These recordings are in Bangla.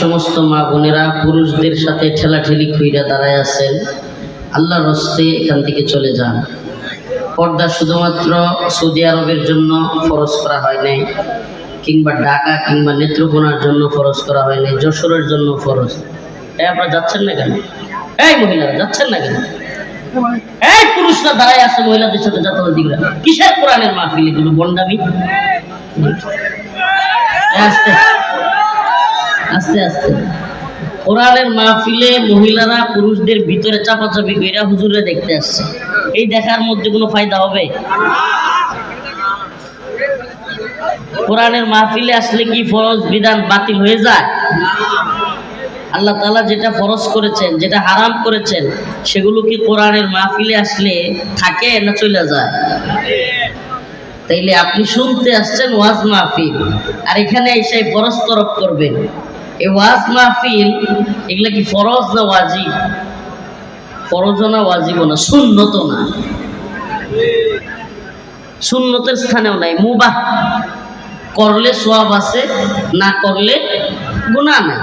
সমস্ত মা বোনেরা পুরুষদের সাথে ঠেলাঠেলি কইরা দাঁড়ায় আছেন, আল্লাহর হস্তে এখান থেকে চলে যান। পর্দা শুধুমাত্র সৌদি আরবের জন্য ফরজ করা হয় নাই, কিংবা ঢাকা কিংবা নেত্রকোনার জন্য ফরজ করা হয় নাই, যশোরের জন্য ফরজ। এই আপনারা যাচ্ছেন না কেন? এই মহিলারা যাচ্ছেন না কেন? এই পুরুষরা দাঁড়ায় আছে মহিলাদের সাথে যাতায়াত দিগুলা কিসের কোরআনের মাহফিল এগুলো, বন্ডামি? আস্তে। আস্তে আস্তে। কোরআনের মাহফিলে মহিলারা পুরুষদের ভিতরে চাপাচাপি কইরা হুজুরে দেখতে আসছে। এই দেখার মধ্যে কোনো ফায়দা হবে? কোরআনের মাহফিলে আসলে কি ফরজ বিধান বাতিল হয়ে যায়? আল্লাহ তাআলা যেটা ফরজ করেছেন, যেটা হারাম করেছেন, সেগুলো কি কোরআনের মাহফিলে আসলে থাকে না চলে যায়? তাইলে আপনি শুনতে আসছেন ওয়াজ মাহফিল, আর এখানে এসে ফরজ তরফ করবেন। এই ওয়াজ মাহফিল, এগুলা কি ফরজ না ওয়াজিব? ফরজ না ওয়াজিব না সুন্নত না। সুন্নতের স্থানেও নাই, মুবাহ। করলে সোয়াব আছে, না করলে গুণা নাই।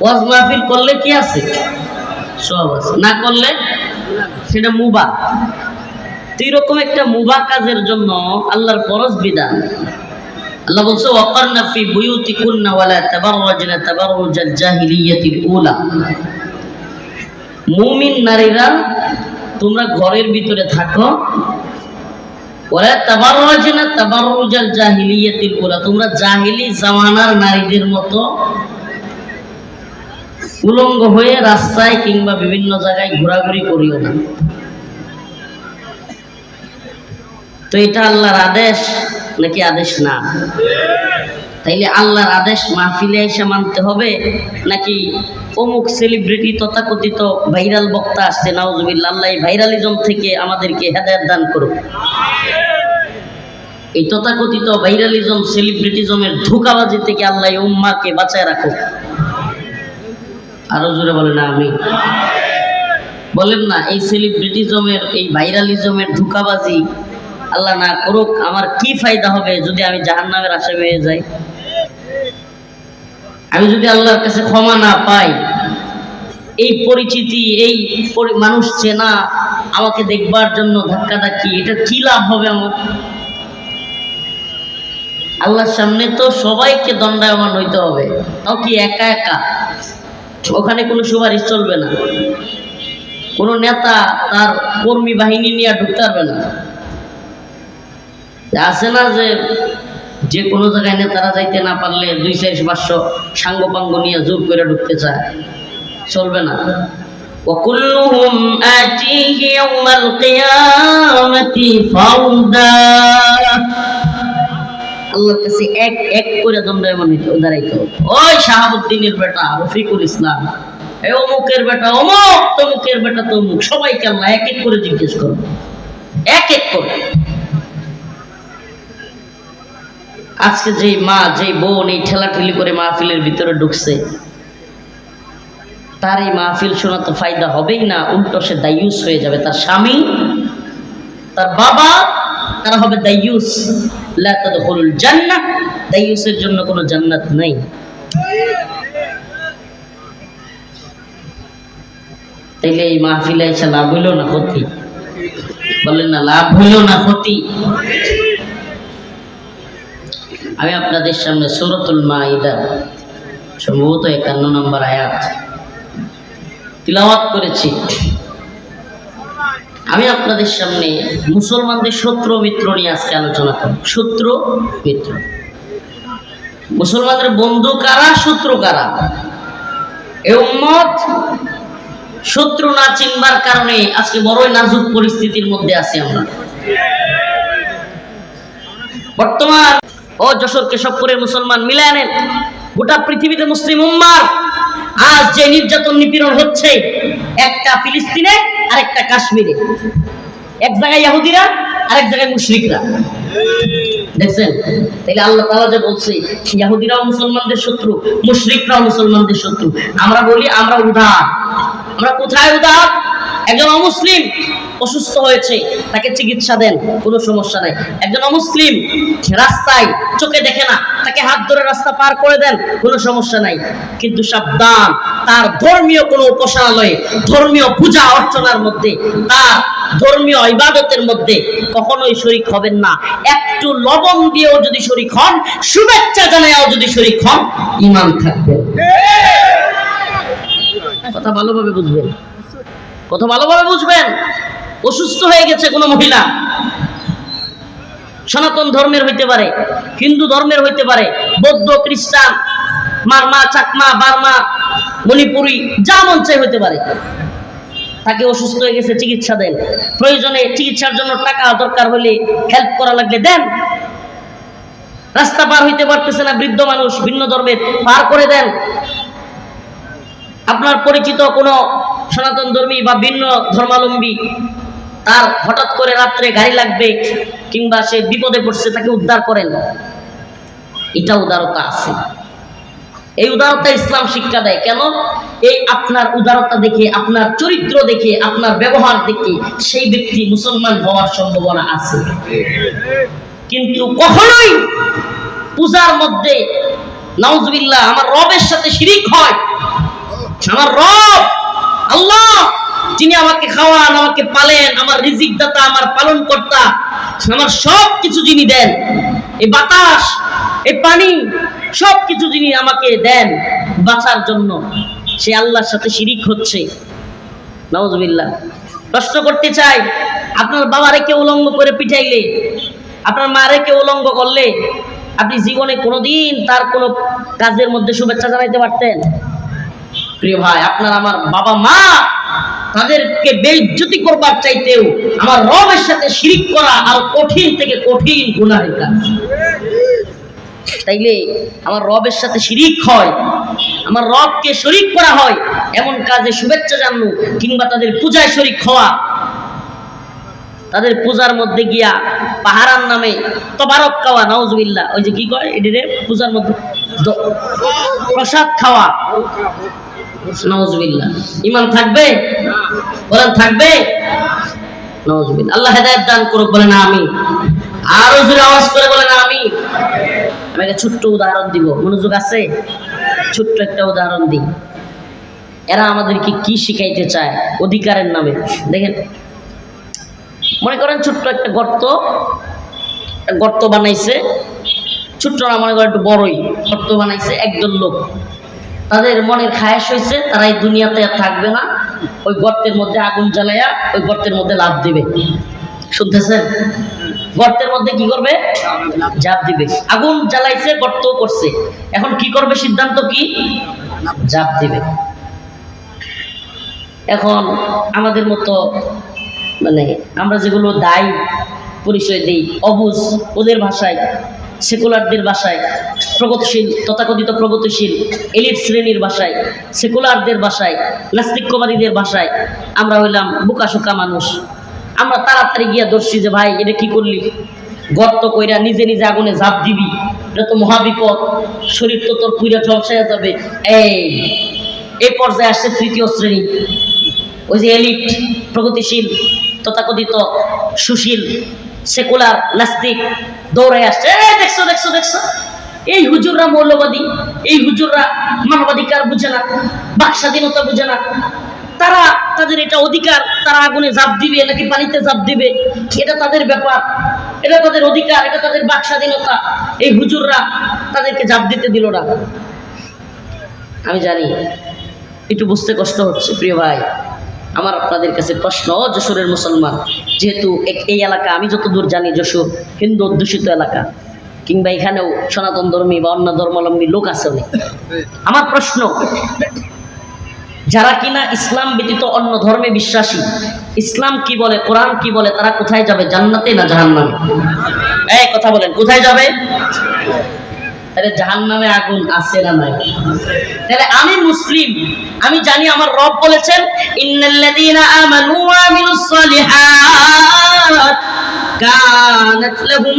ওয়াজ মাহফিল করলে কি আছে? সোয়াব আছে। না করলে সেটা মুবাহ। তো এরকম একটা মুবা কাজের জন্য আল্লাহর ফরজ বিধান। আল্লাহ বলছে, ওয়াকারনা ফি বুয়ুতিকুন্না ওয়ালা তাবাররাজনা জাহিলিয়াতিল উলা। মুমিন নারীরা, তোমরা ঘরের ভিতরে থাকো। তাবাররাজনা জাহিলিয়াতিল উলা। তোমরা জাহিলি জামানার নারীদের মতো উলঙ্গ হয়ে রাস্তায় কিংবা বিভিন্ন জায়গায় ঘোরাঘুরি করিও না। তো এটা আল্লাহর আদেশ। নাকি আদেশ না? তাইলে আল্লাহর আদেশ মাহফিলে এসে মানতে হবে? নাকি অমুক সেলিব্রিটি তথাকথিত ভাইরাল বক্তা আসছে নাউজুবিল্লা আল্লাহ ভাইরালিজম থেকে আমাদেরকে হেদায়ত দান করুক। এই তথাকথিত ভাইরালিজম সেলিব্রিটিজমের ধোকাবাজি থেকে আল্লাহ উম্মাকে বাঁচায় রাখুক। আরও জোরে বলে না আমি বলেন না, এই সেলিব্রিটিজমের এই ভাইরালিজমের ধোকাবাজি আল্লাহ না করুক, আমার কি ফায়দা হবে যদি আমি জাহান নামের আসামি হয়ে যাই? আমি যদি আল্লাহর কাছে ক্ষমা না পাই, এই পরিচিতি, এই মানুষ চেনা, আমাকে দেখবার জন্য ধাক্কা ধাক্কি, এটা কি লাভ হবে আমার? আল্লাহর সামনে তো সবাইকে দণ্ডায়মান হইতে হবে। তাও কি একা একা? ওখানে কোনো সুপারিশ চলবে না। কোনো নেতা তার কর্মী বাহিনী নিয়ে ঢুকতে পারবে না। আছে না যে যে কোনো জায়গায় নেতারা যাইতে না পারলে দুই চারশো পাঁচশো সাঙ্গ পাঙ্গ নিয়ে জোর করে ঢুকতে চায় চলবে না وكلهم آتيه يوم القيامة فردا আল্লাহর কাছে এক এক করে দণ্ডায়মান হইতে দাঁড়াইতে হবে ওই শাহাবুদ্দিনের বেটা রফিকুল ইসলাম এই অমুকের বেটা অমুক তমুকের বেটা তমুক সবাইকে আল্লাহ এক এক করে জিজ্ঞেস করবে এক এক করে আজকে যেই মা, যেই বোন এই ঠেলাঠেলি করে মাহফিলের ভিতরে ঢুকছে, তার এই মাহফিল শোনা তো ফায়দা হবেই না, উল্টো সে দায়ুস হয়ে যাবে। তার স্বামী, তার বাবা, তারা হবে দায়ুস। জান্নাহ, দায়ুসের জন্য কোনো জান্নাত নাই। তাইলে এই মাহফিলে এসে লাভ হইল না ক্ষতি? বলেন না, লাভ হইল না ক্ষতি? আমি আপনাদের সামনে সুরতুল মাইদা, সম্ভবত একান্ন নম্বর আয়াত তিলাওয়াত করেছি। আমি আপনাদের সামনে মুসলমানদের শত্রু মিত্র নিয়ে আজকে আলোচনা করব। শত্রু মিত্র। মুসলমানদের বন্ধু কারা? শত্রু কারা? এ উম্মত শত্রু না চিনবার কারণে আজকে বড়ই নাজুক পরিস্থিতির মধ্যে আছি আমরা। বর্তমান ও যশোর কেশবপুরের মুসলমান মিলে আনেন গোটা পৃথিবীতে মুসলিম উম্মার। আজ যে নির্যাতন নিপীড়ন হচ্ছে, একটা ফিলিস্তিনে আর একটা কাশ্মীরে। এক জায়গায় ইহুদিরা আর এক জায়গায় মুশরিকরা। দেখছেন? তাহলে আল্লাহ তাআলা যে বলছে ইহুদিরাও মুসলমানদের শত্রু, মুশরিকরাও মুসলমানদের শত্রু। আমরা বলি, আমরা উদার। আমরা কোথায় উদার? একজন অমুসলিম অসুস্থ হয়েছে, তাকে চিকিৎসা দেন, কোনো সমস্যা নাই। একজন অমুসলিম রাস্তায় চোখে দেখে না, তাকে হাত ধরে রাস্তা পার করে দেন, কোনো সমস্যা নাই। কিন্তু সাবধান, তার ধর্মীয় কোনো উপাসনালয়ে, ধর্মীয় পূজা অর্চনার মধ্যে, তার ধর্মীয় ইবাদতের মধ্যে কখনোই শরিক হবেন না। একটু লবণ দিয়েও যদি শরিক হন, শুভেচ্ছা জানাইও যদি শরিক হন ইমান থাকবে। কথা ভালোভাবে বুঝবেন। কথা ভালোভাবে বুঝবেন? অসুস্থ হয়ে গেছে কোনো মহিলা। সনাতন ধর্মের হইতে পারে, হিন্দু ধর্মের হইতে পারে, বৌদ্ধ, খ্রিস্টান, মারমা, চাকমা, বার্মা, মণিপুরি, যা মন চাই হইতে পারে। তাকে অসুস্থ হয়ে গেছে, চিকিৎসা দেন। প্রয়োজনে চিকিৎসার জন্য টাকা দরকার হলে হেল্প করা লাগলে দেন। রাস্তা পার হইতে পারতেছে না, বৃদ্ধ মানুষ, ভিন্ন ধর্মের, পার করে দেন। আপনার পরিচিত কোনো সনাতন ধর্মী বা ভিন্ন ধর্মাবলম্বী তার হঠাৎ করে রাত্রে গাড়ি লাগবে কিংবা সে বিপদে পড়ছে, তাকে উদ্ধার করেন। এটা উদারতা আছে। এই উদারতা ইসলাম শিক্ষা দেয়। কেন? এই আপনার উদারতা দেখে, আপনার চরিত্র দেখে, আপনার ব্যবহার দেখে সেই ব্যক্তি মুসলমান হওয়ার সম্ভাবনা আছে। কিন্তু কখনোই পূজার মধ্যে, নাউজুবিল্লাহ, আমার রবের সাথে শিরিক হয়। আমার রব আল্লাহ, যিনি আমাকে খাওয়ান, আমাকে পালেন, আমার রিজিক দাতা আমার পালন কর্তা আমার সব কিছু যিনি দেন, এই বাতাস, এই পানি সব কিছু যিনি আমাকে দেন বাঁচার জন্য, সে আল্লাহর সাথে শিরিক হচ্ছে। নওয়াজবিল্লাহ প্রশ্ন করতে চাই, আপনার বাবারে কেউ উলঙ্গ করে পিঠাইলে আপনার মারে কেউ উলঙ্গ করলে, আপনি জীবনে কোনোদিন তার কোনো কাজের মধ্যে শুভেচ্ছা জানাইতে পারতেন? প্রিয় ভাই, আপনার আমার বাবা মা তাদেরকে বেইজ্জতি করবার চাইতেও আমার রবের সাথে শিরিক করা আর কঠিন থেকে কঠিন গুনাহের কাজ। তাইলে আমার রবের সাথে শিরিক হয়, আমার রবকে শরিক করা হয়, এমন কাজে শুভেচ্ছা জানানো কিংবা তাদের পূজায় শরিক হওয়া। তাদের পূজার মধ্যে গিয়া পাহারার নামে তবারক খাওয়া নওজবিল্লা ওই যে কি কয় এটিরে? পূজার মধ্যে প্রসাদ খাওয়া। নওজবিল্লা ইমান থাকবে? বলেন, থাকবে? নওজবিল্লা আল্লাহ হেদায়েত দান করুক, বলেন আমি আরও জোরে আওয়াজ করে আমি ছোট্ট উদাহরণ দিব। মনোযোগ আছে? ছোট্ট একটা উদাহরণ দিই। এরা আমাদেরকে কি শিখাইতে চায়? অধিকারের নামে। দেখেন, মনে করেন ছোট্ট একটা গর্ত। গর্ত বানাইছে। ছোট্ট না, মনে করেন একটু বড়ই। গর্ত বানাইছে একজন লোক। তাদের মনের খায়াস হয়েছে, তারা এই দুনিয়াতে আর থাকবে না। ওই গর্তের মধ্যে আগুন জ্বালাইয়া ওই গর্তের মধ্যে লাভ দিবে। শুনতেছেন? গর্তের মধ্যে কি করবে? জাপ দিবে। আগুন জ্বালাইছে গর্ত করছে। এখন কি করবে সিদ্ধান্ত কি? জাপ দিবে। এখন আমাদের মতো মানে আমরা যেগুলো দায়ী, পরিচয় দিই, অবুজ, ওদের ভাষায় সেকুলারদের বাসায়, প্রগতিশীল, তথাকথিত প্রগতিশীল, এলিট শ্রেণির বাসায়, সেকুলারদের ভাষায় নাস্তিক্যবাদীদের বাসায় আমরা হইলাম বোকাশোকা মানুষ। আমরা তাড়াতাড়ি গিয়া ধরছি যে, ভাই, এটা কি করলি? গর্ত কইরা নিজে নিজে আগুনে ঝাঁপ দিবি। এটা তো মহাবিপদ শরীর তো তোর পুইরা ঝলসাইয়া যাবে। এই এই পর্যায়ে আসছে তৃতীয় শ্রেণি। ওই যে এলিট, প্রগতিশীল, তথাকথিত, সুশীল, সেকুলার, নাস্তিক দৌড়ে আসছে। দেখছ দেখছ দেখছ? এই হুজুররা মৌলবাদী, এই হুজুররা মানবাধিকার বুঝে না বাক স্বাধীনতা বুঝে না। তারা তাদের এটা অধিকার, তারা আগুনে জাপ দিবে, নাকি পানিতে জাপ দিবে? এটা তাদের ব্যাপার। এটা তাদের অধিকার, এটা তাদের বাক স্বাধীনতা এই হুজুররা তাদেরকে জাপ দিতে দিল না। আমি জানি, একটু বুঝতে কষ্ট হচ্ছে, প্রিয় ভাই। আমার আপনাদের কাছে প্রশ্ন, যশোরের মুসলমান, যেহেতু এই এলাকা, আমি যতদূর জানি যশোর হিন্দু অধ্যুষিত এলাকা, কিংবা এখানেও সনাতন ধর্মী বা অন্য ধর্মাবলম্বী লোক আছে আমার প্রশ্ন, যারা কিনা ইসলাম ব্যতীত অন্য ধর্মে বিশ্বাসী, ইসলাম কি বলে, কোরআন কি বলে, তারা কোথায় যাবে, জান্নাতে না জাহান্নামে? এই, কথা বলেন, কোথায় যাবে? তাহলে জাহান্নামে আগুন আছে না নাই? তাহলে আমি মুসলিম, আমি জানি আমার রব বলেছেন, ইন্নাল্লাযীনা আমানু ওয়া আমিলুস সালিহাত কানাত লাহুম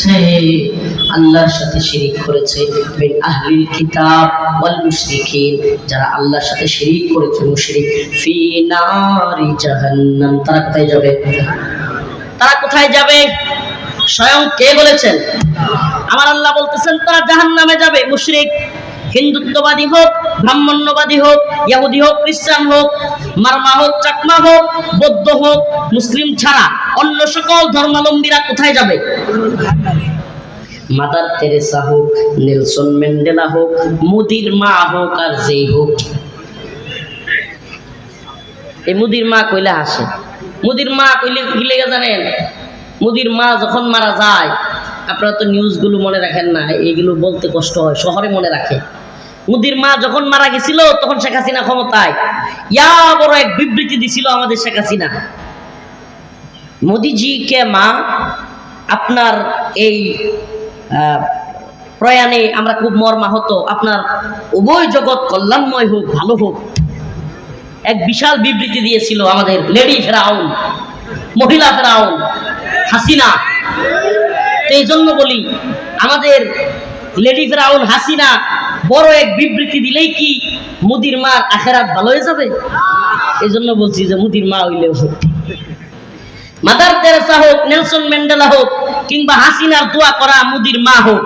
আল্লাহর সাথে শিরিক করেছে। আহলিল কিতাব ওয়াল মুশরিকিন, যারা আল্লাহর সাথে শিরিক করেছে, মুশরিক। ফি নারি জাহান্নাম। তারা কোথায় যাবে? তারা কোথায় যাবে? স্বয়ং কে বলেছেন? আমার আল্লাহ বলতেছেন, তারা জাহান্নামে যাবে, মুশরিক। হিন্দুত্ববাদী হোক, ব্রাহ্মণ্যবাদী হোক, ইহুদি হোক, খ্রিস্টান হোক, মারমা হোক, চাকমা হোক, বৌদ্ধ হোক, মুসলিম ছাড়া অন্য সকল ধর্মাবলম্বীরা কোথায় যাবে? মাদার তেরেসা হোক, নেলসন ম্যান্ডেলা হোক, মুদির মা হোক আর যেই হোক। এই মুদির মা কইলে হাসে মুদির মা কইলে লেগে জানেন, মুদির মা যখন মারা যায় আপনারা তো নিউজগুলো মনে রাখেন না এইগুলো বলতে কষ্ট হয়, শহরে মনে রাখে। মুদির মা যখন মারা গেছিল, তখন শেখ হাসিনা ক্ষমতায়। ইয়া বড় এক বিবৃতি দিছিল আমাদের শেখ হাসিনা। মোদিজি কে মা, আপনার এই প্রয়াণে আমরা খুব মর্মাহত। আপনার উভয় জগৎ কল্যাণময় হোক, ভালো হোক। এক বিশাল বিবৃতি দিয়েছিল আমাদের লেডি ফেরাউন, মহিলা ফেরাউন, হাসিনা। এই জন্য বলি, আমাদের লেডি ফেরাউন হাসিনা বড় এক বিবৃতি দিলেই কি মুদির মার আখেরাত ভালো হয়ে যাবে? এই জন্য বলছি যে মুদির মা হইলেও মাদার তেরেসা হোক, নেলসন ম্যান্ডেলা হোক, কিংবা হাসিনার দোয়া করা মুদির মা হোক,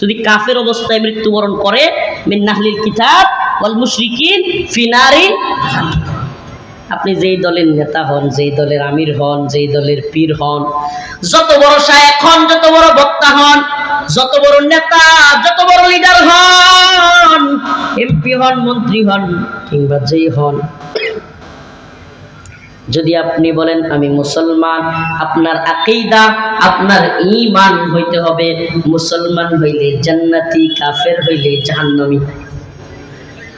যদি কাফের অবস্থায় মৃত্যুবরণ করে মিন নাহলিল কিতাব ওয়াল মুশরিকিন ফিনারি আপনি যেই দলের নেতা হন, যেই দলের আমির হন, যেই দলের পীর হন, যত বড় শায়েখ হন, যত বড় বক্তা হন, যত বড় নেতা, যত বড় লিডার হন, এমপি হন, মন্ত্রী হন, কিংবা যেই হন। যদি আপনি বলেন, আমি মুসলমান, আপনার আকিদা, আপনার ঈমান হইতে হবে। মুসলমান হইলে জান্নাতি, কাফের হইলে জাহান্নামী।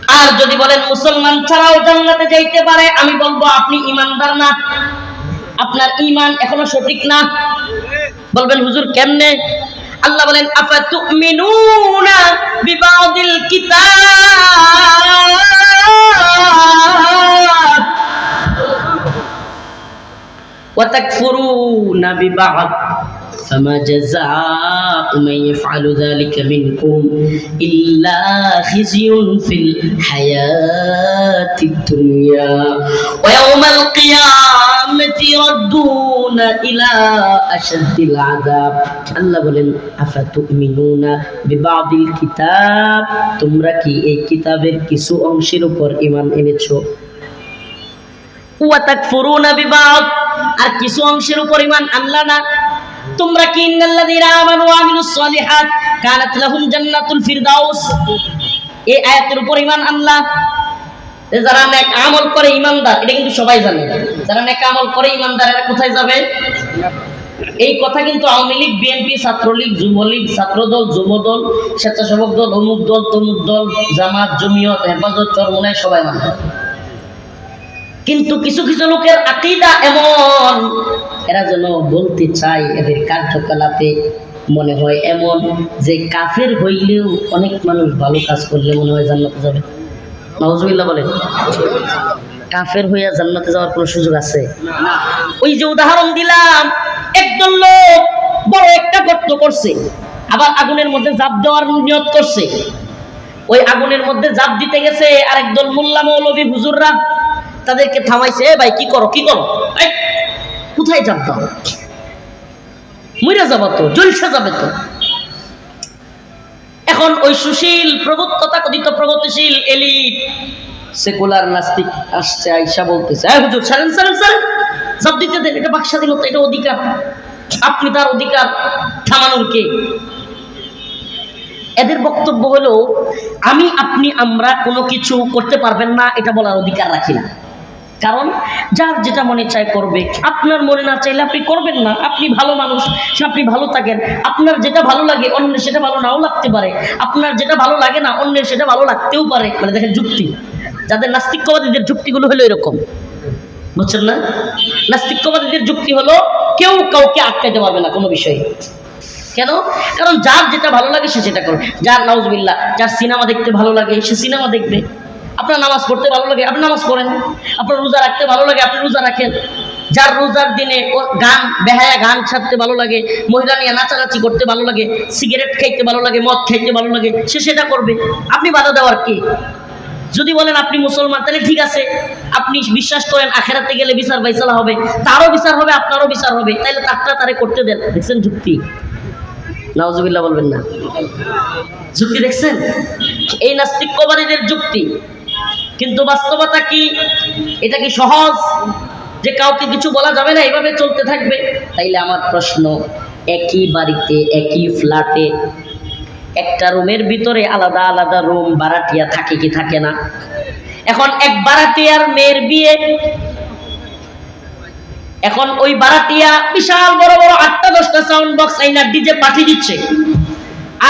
আর যদি বলেন মুসলমান ছাড়াও জান্নাতে যাইতে পারে, আমি বলব আপনি ইমানদার না। আপনার ইমান এখনও সঠিক না। বলবেন, হুজুর, কেমনে? আল্লাহ বলেন আফা তুমিনুনা বিবাদিল কিতাব। ওয়া তাকফুরুনা বিবাদ। فما جزاء من يفعل ذلك منكم إلا خزي في الحياة الدنيا ويوم القيامة يردون إلى أشد العذاب الله বলেন أفتؤمنون ببعض الكتاب তোমরা কি এই কিতাবের কিছু অংশের উপর ঈমান এনেছো ওয়াতাকফুরুনা বিবাদ আর কিছু অংশের উপর ঈমান আনলা না তোমরা কি ইন্নাল্লাযীনা আমানু ওয়া আমিলুস সালিহাত কানাত লাহুম জান্নাতুল ফিরদাউস? এই আয়াতের উপর ঈমান আনলা? যারা নেক আমল করে ইমানদার এটা কিন্তু সবাই জানে। যারা নেক আমল করে ইমানদার এরা কোথায় যাবে? এই কথা কিন্তু আওয়ামী লীগ, বিএনপি, ছাত্রলীগ, যুবলীগ, ছাত্রদল, যুবদল, স্বেচ্ছাসেবক দল, অমুক দল, তমুক দল, জামাত, জমিয়ত, হেফাজত, চরমনায় সবাই মানে কিন্তু কিছু কিছু লোকের আকিদা এমন। এরা যেন বলতে চায় এদের কার্যকলাপে মনে হয় এমন যে কাফের হইলেও অনেক মানুষ ভালো কাজ করলে মনে হয় জান্নাতে যাবে। নজরুল্লাহ বলে কাফের হইয়া জান্নাতে যাওয়ার কোনো সুযোগ আছে? ওই যে উদাহরণ দিলাম, একজন লোক বড় একটা গর্ত করছে, আবার আগুনের মধ্যে জাপ দেওয়ার নিয়ত করছে। ওই আগুনের মধ্যে জাপ দিতে গেছে আর একদল মোল্লা মৌলবী হুজুররা। তাদেরকে থামাইছে, "এ ভাই, কি করো কি করো? কোথায় দাও মইরা যাব তো, জলসা যাবে তো। এখন ওই সুশীল প্রগত তথাকথিত প্রগতিশীল এলিট, সেকুলার নাস্তিক আসছে, আইসা বলতেছে হ্যাঁ হুজুর সারেন সারেন সারেন সব দিতে দেন, এটা বাক তো, এটা অধিকার। আপনি তার অধিকার থামানোর কে? এদের বক্তব্য হলো, আমি, আপনি, আমরা কোনো কিছু করতে পারবেন না, এটা বলার অধিকার রাখি না। কারণ যার যেটা মনে চায় করবে। আপনার মনে না চাইলে আপনি করবেন না। আপনি ভালো মানুষ আপনি ভালো থাকেন। আপনার যেটা ভালো লাগে, অন্যের সেটা ভালো নাও লাগতে পারে। আপনার যেটা ভালো লাগে না, অন্যের সেটা ভালো লাগতেও পারে। মানে দেখেন যুক্তি। যাদের নাস্তিকবাদীদের যুক্তিগুলো হলো এরকম। বুঝছেন না? নাস্তিকবাদীদের যুক্তি হলো কেউ কাউকে আটকাইতে পারবে না কোনো বিষয়ে। কেন? কারণ যার যেটা ভালো লাগে, সে সেটা করবে। যার নাউজবিল্লা যার সিনেমা দেখতে ভালো লাগে, সে সিনেমা দেখবে। আপনার নামাজ পড়তে ভালো লাগে? আপনি নামাজ পড়েন। আপনার রোজা রাখতে ভালো লাগে? আপনি রোজা রাখেন। যার রোজার দিনে গান, বেহায়া গান ছাড়তে ভালো লাগে মহিলা নিয়ে নাচানাচি করতে ভালো লাগে, সিগারেট খাইতে ভালো লাগে, মদ খাইতে ভালো লাগে, সে সেটা করবে। আপনি বাধা দেওয়ার কে? যদি বলেন আপনি মুসলমান, তাহলে ঠিক আছে। আপনি বিশ্বাস করেন আখেরাতে গেলে বিচার বাইসালা হবে। তারও বিচার হবে, আপনারও বিচার হবে। তাহলে তারটা তারে করতে দেন। দেখছেন যুক্তি? নওয়াজুবিল্লাহ বলবেন না। যুক্তি দেখছেন? এই নাস্তিক নাস্তিক্যবাদীদের যুক্তি। কিন্তু বাস্তবতা কি? এটা কি সহজ যে কাউকে কিছু বলা যাবে না? এভাবে চলতে থাকবে? তাইলে আমার প্রশ্ন, একই বাড়িতে, একই ফ্ল্যাটে, একটা রুমের ভিতরে আলাদা আলাদা রুম বারাটিয়া থাকে কি থাকে না? এখন এক বারাটিয়ার মেয়ের বিয়ে, এখন ওই বারাটিয়া বিশাল বড় বড় আটটা দশটা সাউন্ড বক্স আইনার ডিজে পাঠিয়ে দিচ্ছে।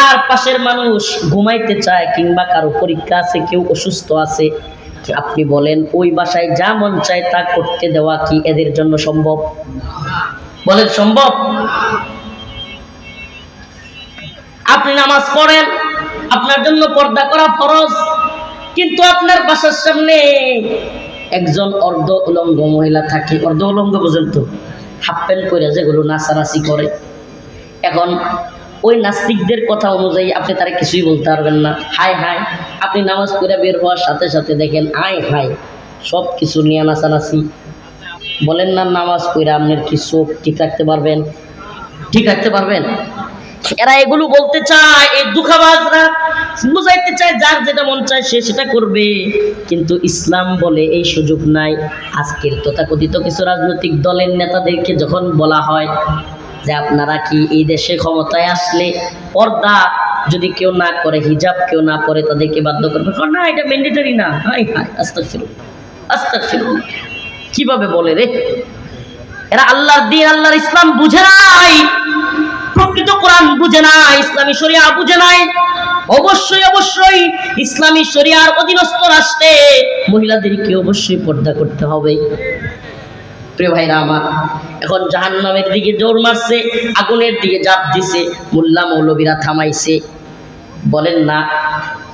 আর পাশের মানুষ ঘুমাইতে চায় কিংবা কারও পরীক্ষা আছে, কেউ অসুস্থ আছে আপনি বলেন, ওই বাসায় যা মন চায় তা করতে দেওয়া কি এদের জন্য সম্ভব? বলেন, সম্ভব? আপনি নামাজ পড়েন, আপনার জন্য পর্দা করা ফরজ, কিন্তু আপনার বাসার সামনে একজন অর্ধ উলঙ্গ মহিলা থাকে। অর্ধ উলঙ্গ পর্যন্ত হাফ প্যান্ট করে যেগুলো নাচানাচি করে। এখন ওই নাস্তিকদের কথা অনুযায়ী আপনি তারা কিছুই বলতে পারবেন না। হাই হাই আপনি নামাজ পড়ে বের হওয়ার সাথে সাথে দেখেন, আয় হাই সব কিছু নিয়ে নাচানাচি। বলেন না নামাজ পড়ে আপনার কি চোখ ঠিক রাখতে পারবেন? ঠিক রাখতে পারবেন? এরা এগুলো বলতে চায়, এই দুঃখাবাজরা বুঝাইতে চায়, যার যেটা মন চায় সে সেটা করবে। কিন্তু ইসলাম বলে এই সুযোগ নাই। আজকের তথাকথিত কিছু রাজনৈতিক দলের নেতাদেরকে যখন বলা হয় যে আপনারা কি এই দেশে ক্ষমতায় আসলে পর্দা যদি কেউ না করে, হিজাব কেউ না করে, তাদেরকে বাধ্য করবে? না, এটা ম্যান্ডেটারি না। হাই হাই আস্তাক ফিরুন আস্তাক ফিরুন কীভাবে বলে রে? এরা আল্লাহর দিন, আল্লাহর ইসলাম বুঝে নাই। প্রকৃত কোরআন বুঝে না ইসলামী শরিয়া বুঝে নাই। অবশ্যই অবশ্যই ইসলামী শরিয়ার অধীনস্থ রাষ্ট্রে মহিলাদেরকে অবশ্যই পর্দা করতে হবে। প্রিয় ভাইরা আমার, এখন জাহান নামের দিকে জোর মারছে, আগুনের দিকে জাপ দিছে, মোল্লা মৌলবীরা থামাইছে। বলেন না,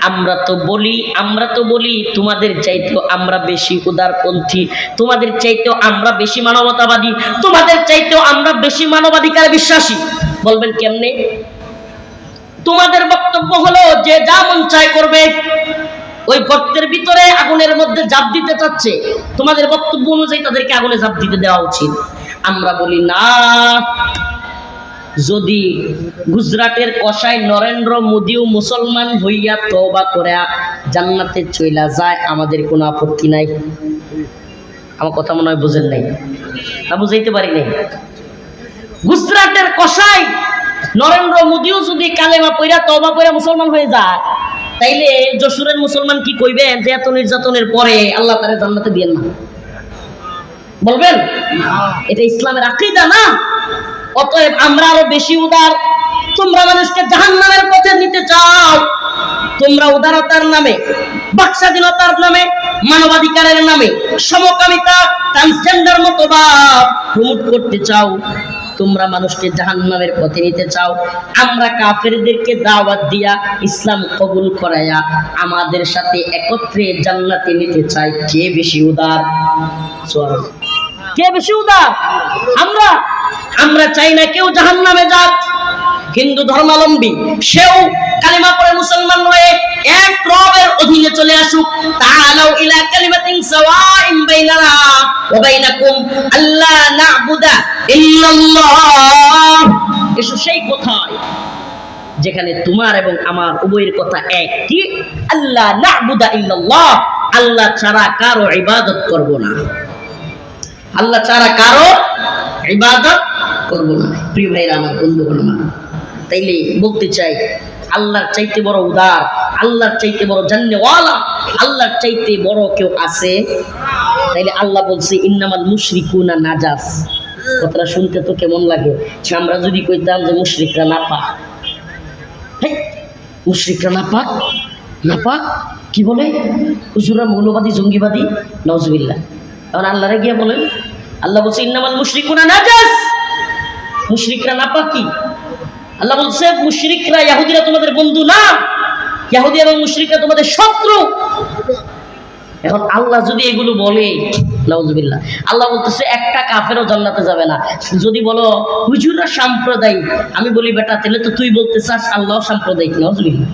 আমরা তো বলি, আমরা তো বলি, তোমাদের চাইতেও আমরা বেশি উদারপন্থী, তোমাদের চাইতেও আমরা বেশি মানবতাবাদী, তোমাদের চাইতেও আমরা বেশি মানবাধিকারে বিশ্বাসী। বলবেন কেমনে? তোমাদের বক্তব্য হলো, যে যা মন চায় করবে ওই গর্তের ভিতরে আগুনের মধ্যে জাপ দিতে চাচ্ছে। তোমাদের বক্তব্য অনুযায়ী তাদেরকে আগুনে জাপ দিতে দেওয়া উচিত। আমরা বলি, না। যদি গুজরাটের কষাই নরেন্দ্র মোদীও মুসলমান হইয়া তবা করে, জান্নাতে চইলা যায়, আমাদের কোনো আপত্তি নাই। আমার কথা মনে হয় বুঝেন নাই। না, বুঝাইতে পারি নাই। গুজরাটের কষাই নরেন্দ্র মোদীও যদি কালেমা পইরা তবা পইরা মুসলমান হয়ে যায় তাইলে যশোরের মুসলমান কি কইবেন যে এত নির্যাতনের পরে আল্লাহ তারে জান্নাতে দিয়েন না? বলবেন? এটা ইসলামের আকীদা না। অতএব আমরা আরও বেশি উদার। তোমরা মানুষকে জাহান্নামের পথে নিতে চাও। তোমরা উদারতার নামে বাক স্বাধীনতার নামে, মানবাধিকারের নামে, সমকামিতা ট্রান্সজেন্ডার মতবাদ প্রমোট করতে চাও। তোমরা মানুষকে জাহান্নামের পথে নিতে চাও, আমরা কাফেরদেরকে দাওয়াত দিয়া ইসলাম কবুল করাইয়া আমাদের সাথে একত্রে জান্নাতে নিতে চাই। কে বেশি উদার। কে বেশি উদার? আমরা। আমরা চাই না কেউ জাহান্নামে যাক। হিন্দু ধর্মাবলম্বী, সেও কালিমা পড়ে মুসলমান হয়ে এক রবের অধীনে চলে আসুক। তাআলাউ ইলা কালিমাতিন সাওয়াইন বাইনানা ওয়া বাইনাকুম আল্লা না'বুদা ইল্লাল্লাহ। এসো সেই কোথায় যেখানে তোমার এবং আমার উভয়ের কথা এক কি আল্লাহ না'বুদা ইল্লাল্লাহ। আল্লাহ ছাড়া কারও ইবাদত করব না। আল্লাহ ছাড়া কারও ইবাদত করব না। প্রিয় ভাইরা, আমার বন্ধুগণ, আমার। তাইলে বলতে চাই, আল্লাহর চাইতে বড় উদার, আল্লাহর চাইতে বড় জান্নেওয়ালা, আল্লাহর চাইতে বড় কেউ আছে? তাইলে আল্লাহ বলছে, ইন্নামাল মুশরিকুনা নাজাস। কথাটা শুনতে তো কেমন লাগে? আমরা যদি কইতাম যে মুশরিকরা না পাক মুশরিকরা না পাক না পাক কি বলে? হুজুরা মৌলবাদী, জঙ্গিবাদী? নজবিল্লা এখন আল্লাহরে গিয়ে বলেন, আল্লাহ বলছে, ইন্নামাল মুশরিকুনা নাজাস। মুশরিকরা না পাক কি আল্লাহ বলছে, মুশরিকরা ইহুদিরা তোমাদের বন্ধু না। ইহুদি এবং মুশরিকরা তোমাদের শত্রু। এখন আল্লাহ যদি এগুলো বলে, নাউজুবিল্লাহ, আল্লাহ বলতেছে, একটা কাফেরও জান্নাতে যাবে না। যদি বলো, হুজুররা সাম্প্রদায়িক, আমি বলি, বেটা, তাহলে তো তুই বলতে চাস আল্লাহ সাম্প্রদায়িক, নাউজুবিল্লাহ।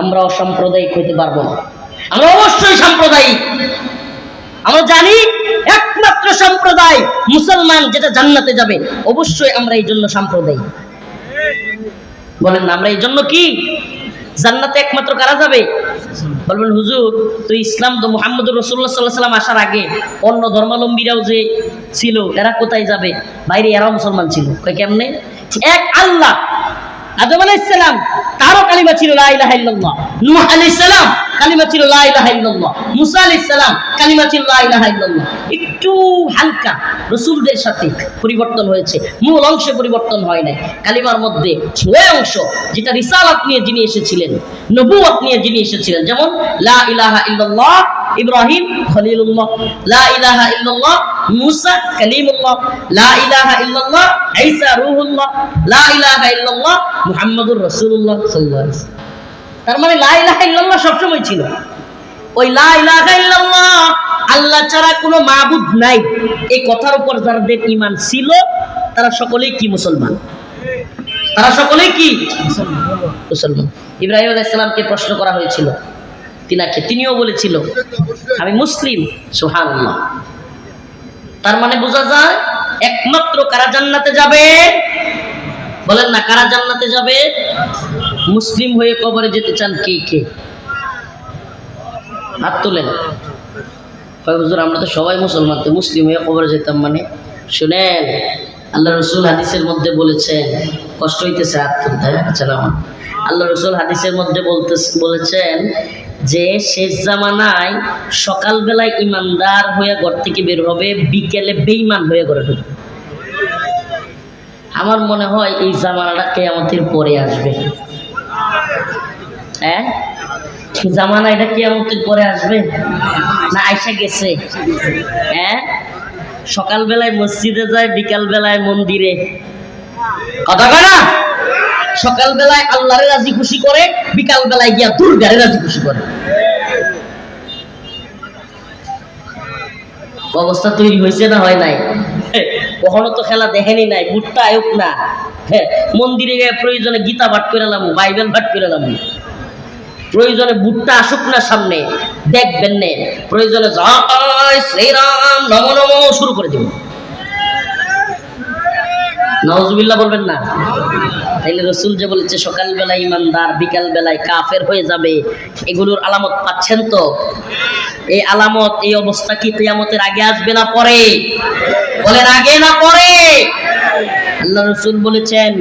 আমরা অসাম্প্রদায়িক হইতে পারব না। আমরা অবশ্যই সাম্প্রদায়িক। আমরা জানি একমাত্র সম্প্রদায় মুসলমান যেটা জান্নাতে যাবে, অবশ্যই আমরা এই জন্য সাম্প্রদায়িক বলেন আমরা এই জন্য কি? জান্নাতে একমাত্র কারা যাবে? বলবেন, হুজুর, তো ইসলাম তো মোহাম্মদুর রসুল্লাহ সাল্লাহ সাল্লাম আসার আগে অন্য ধর্মাবলম্বীরাও যে ছিল, এরা কোথায় যাবে? বাইরে এরাও মুসলমান ছিল। কেমনে? এক আল্লাহ আদম আলাইসালাম তারও কালিমা ছিল কালিমা ছিল মুসা কালিমা ছিল একটু হালকা সাথে পরিবর্তন হয়েছে। মূল অংশে পরিবর্তন হয় নাই। কালিমার মধ্যে ওই অংশ, যেটা রিসালাত নিয়ে যিনি এসেছিলেন নবুয়ত নিয়ে যিনি এসেছিলেন, যেমন লা ইলাহা ইল্লাল্লাহ, ইব্রাহিম খলিলুল্লাহ, লা ইলাহা ইল্লাল্লাহ মুসা কালিমুল্লাহ, লা ইলাহা ইল্লাল্লাহ, ঈসা রূহুল্লাহ, লা ইলাহা ইল্লাল্লাহ, মুহাম্মাদুর রাসূলুল্লাহ সাল্লাল্লাহু। তার মানে লা ইলাহা ইল্লাল্লাহ সবসময় ছিল। ওই লা ইলাহা ইল্লাল্লাহ আল্লাহ ছাড়া কোনো মাবুদ নাই। এই কথার উপর যাদের ঈমান ছিল, তারা সকলেই কি মুসলমান? তারা সকলেই কি মুসলমান? ইব্রাহিম আলাইহিস সালামকে প্রশ্ন করা হয়েছিল। তিনাকে, তিনিও বলেছিল, আমি মুসলিম, সুবহানাল্লাহ। তার মানে বোঝা যায় একমাত্র কারা জান্নাতে যাবে? বলেন না, কারা জান্নাতে যাবে? মুসলিম হয়ে কবরে যেতে চান কে কে? হাত তোলেন। আমরা তো সবাই মুসলমান, তো মুসলিম হয়ে কবরে যেতাম মানে? শুনেন, আল্লাহ রসুল হাদিসের মধ্যে বলেছেন, কষ্ট হইতেছে হাত তুলতে হ্যাঁ? আল্লাহ রসুল হাদিসের মধ্যে বলতে বলেছেন যে শেষ জামানায় সকালবেলায় ইমানদার হয়ে ঘর থেকে বের হবে, বিকেলে বেইমান হয়ে ঘরে ঢুকবে। আমার মনে হয় এই জামানাটা কেয়ামতের পরে আসবে। হ্যাঁ? জামানা এটা কেয়ামতের পরে আসবে? না আইসা গেছে। হ্যাঁ? সকালবেলায় মসজিদে যায় বিকাল বেলায় মন্দিরে। কথা কয় না? সকালবেলায় আল্লাহরে রাজি খুশি করে বিকাল বেলায় গিয়া দুর্গারে রাজি খুশি করে। অবস্থা তৈরি হয়েছে না হয় নাই? কখনো তো খেলা দেখেনি নাই বুটটা আয়ুক না। হ্যাঁ মন্দিরে গিয়ে প্রয়োজনে গীতা পাঠ করে এলাম বাইবেল পাঠ করে এলাম প্রয়োজনে বুটটা আসুক না সামনে, দেখবেন নে, প্রয়োজনে জয় শ্রীরাম, নম নম শুরু করে দেব। নওয়াজুবিল্লাহ বলবেন না? তাইলে রসুল যে বলেছে, সকালবেলায় ইমানদার বিকাল বেলায় কাফের হয়ে যাবে, এগুলোর আলামত পাচ্ছেন তো? এই আলামত, এই অবস্থা কি তেয়ামতের আগে আসবে না পরে? বলেন, আগে না পরে? আল্লাহ রসুল বলেছেন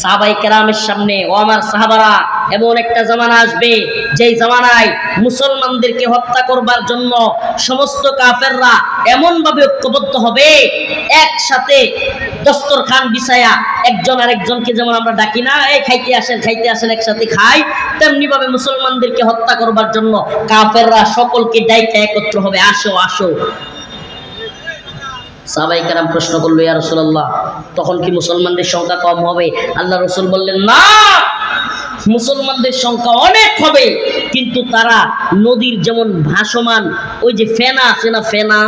সাহাবাই কেরামের সামনে, ও আমার সাহাবারা, এমন একটা জামানা আসবে, যেই জামানায় মুসলমানদেরকে হত্যা করবার জন্য সমস্ত কাফেররা এমন ভাবে ঐক্যবদ্ধ হবে, একসাথে দস্তর খান বিছায়া একজন আরেকজনকে যেমন আমরা ডাকি না, এই খাইতে আসেন খাইতে আসেন, একসাথে খাই। তেমনি ভাবে মুসলমানদেরকে হত্যা করবার জন্য কাফেররা সকলকে ডাইকা একত্র হবে, আসো আসো। সাহাবাই কারাম প্রশ্ন করল ইয়া রসুল্লাহ তখন কি মুসলমানদের সংখ্যা কম হবে? আল্লাহ রসুল বললেন না মুসলমানদের সংখ্যা অনেক হবে কিন্তু তারা নদীর যেমন ভাসমান ওই যে ফেনা আছে না ফেনা?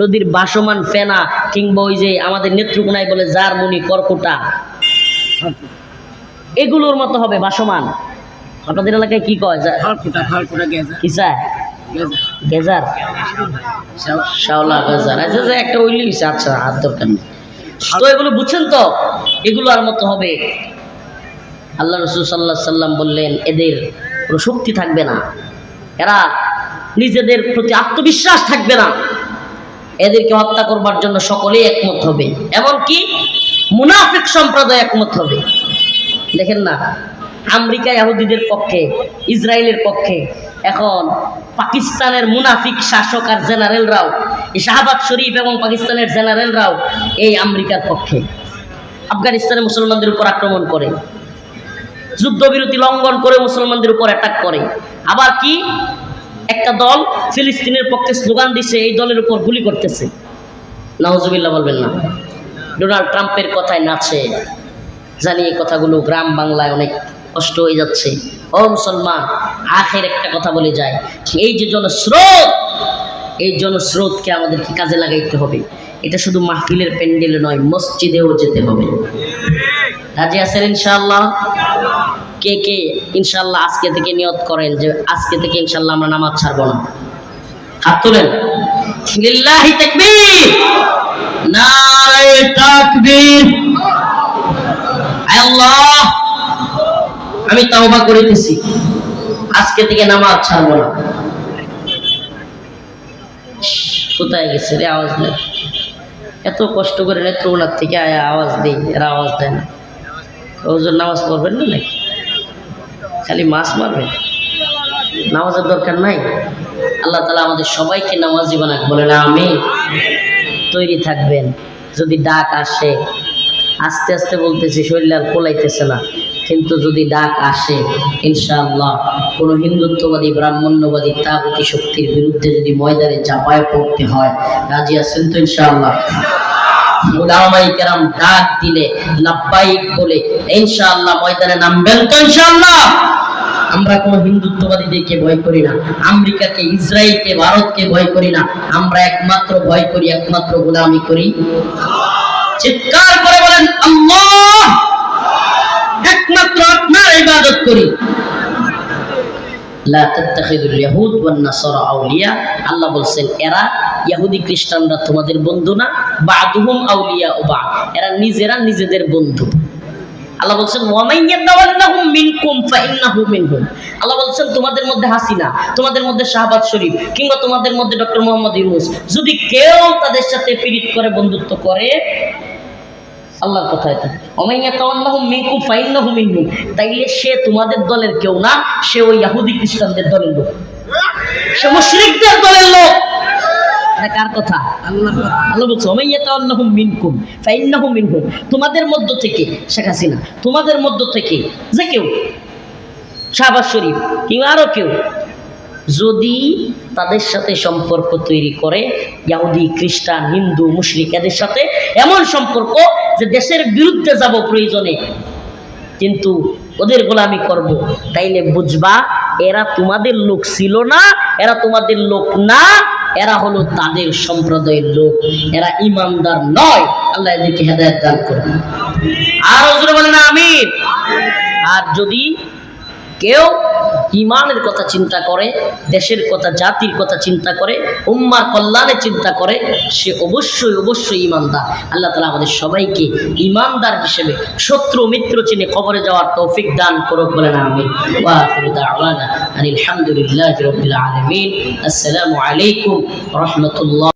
নদীর ভাসমান ফেনা কিংবা ওই যে আমাদের নেত্রকোনায় বলে জারমনি কর্কটা এগুলোর মতো হবে ভাসমান। আপনাদের এলাকায় কি কয়? কি চায়? গেজার? শাওলা গেজার। আচ্ছা আচ্ছা, একটা ওইলি হয়েছে আচ্ছা আর দরকার নেই। এগুলো বুঝছেন তো? এগুলো আর মতো হবে। আল্লাহ রসুল সাল্লাম বললেন এদের কোনো শক্তি থাকবে না। এরা নিজেদের প্রতি আত্মবিশ্বাস থাকবে না। এদেরকে হত্যা করবার জন্য সকলেই একমত হবে। এমনকি মুনাফিক সম্প্রদায় একমত হবে। দেখেন না আমেরিকা ইহুদিদের পক্ষে, ইসরায়েলের পক্ষে, এখন পাকিস্তানের মুনাফিক শাসক আর জেনারেলরাও, এই শাহবাজ শরীফ এবং পাকিস্তানের জেনারেলরাও এই আমেরিকার পক্ষে। আফগানিস্তানে মুসলমানদের উপর আক্রমণ করে, যুদ্ধবিরতি লঙ্ঘন করে মুসলমানদের উপর অ্যাটাক করে। আবার কি? একটা দল ফিলিস্তিনের পক্ষে স্লোগান দিছে, এই দলের উপর গুলি করতেছে। নাওজুবিল্লাহ বলবেন না। ডোনাল্ড ট্রাম্পের কথায় নাচে। জানি এই কথাগুলো গ্রাম বাংলায় অনেক কষ্ট হয়ে যাচ্ছে। ও মুসলমান, আখের একটা কথা বলে যায় এই যে জনস্রোত এই জনস্রোতকে আমাদেরকে কাজে লাগাইতে হবে। এটা শুধু মাহফিলের প্যান্ডেলে নয়, মসজিদেও যেতে হবে। রাজি আছেন ইনশাআল্লাহ? কে কে ইনশাআল্লাহ আজকে থেকে নিয়ত করেন যে আজকে থেকে ইনশাআল্লাহ আমরা নামাজ ছাড়বো না। হাত তোলেন। লিল্লাহি তাকবীর। নারে তাকবীর। আল্লাহ আমি তাওবা করিতেছি। আজকে থেকে নামাজ ছাড়বো না। কোথায় গেছে রে আওয়াজ নেই এত কষ্ট করে নেত্রকোনার থেকে আয়া আওয়াজ দিই এরা আওয়াজ দেয় না। ওজন নামাজ পড়বেন না নাকি? খালি মাছ মারবেন? নামাজের দরকার নাই? আল্লাহ তালা আমাদের সবাইকে নামাজি বানাক বলে না আমি তৈরি থাকবেন। যদি ডাক আসে, আস্তে আস্তে বলতেছি, শরীর আর কোলাইতেছে না। কিন্তু যদি ডাক আসে, ইনশাআল্লাহ, কোনো হিন্দুত্ববাদী, ব্রাহ্মণ্যবাদী তাগতি শক্তির বিরুদ্ধে যদি ময়দানে চাপায় পড়তে হয়, রাজি আছেন তো ইনশাআল্লাহ? আমরা কোনো হিন্দুত্ববাদীদেরকে ভয় করি না, আমেরিকাকে, ইসরায়েলকে, ভারতকে ভয় করি না, আমরা একমাত্র ভয় করি, একমাত্র গোলামি করি। চিৎকার করে বলেন, আল্লাহ! একমাত্র আপনার ইবাদত করি। আল্লাহ বলছেন, এরা তোমাদের বন্ধু না আউলিয়া এরা নিজেরা নিজেদের বন্ধু। আল্লাহ বলছেন আল্লাহ বলছেন, তোমাদের মধ্যে হাসিনা, তোমাদের মধ্যে শাহবাজ শরীফ, কিংবা তোমাদের মধ্যে ডক্টর মোহাম্মদ ইউনুস, যদি কেউ তাদের সাথে পীড়িত করে, বন্ধুত্ব করে আল্লাহর কথা এটা। অমাইয়া ওমাইয়াতাওয়াল্লাহুম মিনকুম ফাইন্নাহু মিনহুম তাইলে সে তোমাদের দলের কেউ না, সে ওই ইহুদি খ্রিস্টানদের দলের লোক। সে মুশরিকদের দলের লোক। এটা কার কথা? আল্লাহ বলছে ওমাইয়াতাওয়াল্লাহুম মিনকুম ফাইন্নাহু মিনহুম তোমাদের মধ্য থেকে, শেখ হাসিনা, তোমাদের মধ্য থেকে যে কেউ, শাহবাজ শরীফ কিংবা আরও কেউ যদি তাদের সাথে সম্পর্ক তৈরি করে, ইয়াহুদি, খ্রিস্টান, হিন্দু মুসলিক এদের সাথে এমন সম্পর্ক যে দেশের বিরুদ্ধে যাব প্রয়োজনে। কিন্তু ওদের গোলামি করব। তাইলে বুঝবা, এরা তোমাদের লোক ছিল না, এরা তোমাদের লোক না, এরা হলো তাদের সম্প্রদায়ের লোক। এরা ইমানদার নয়। আল্লাহ এদেরকে হেদায়ত দান করবে আর ওজুরে বলে না আমির আর যদি কেউ ইমানের কথা চিন্তা করে, দেশের কথা, জাতির কথা চিন্তা করে, উম্মার কল্যাণে চিন্তা করে, সে অবশ্যই অবশ্যই ইমানদার। আল্লাহ তালা আমাদের সবাইকে ইমানদার হিসেবে শত্রু, মিত্র চিনে কবরে যাওয়ার তৌফিক দান করুক বলে না আসসালামু আলাইকুম রহমতুল্লাহ।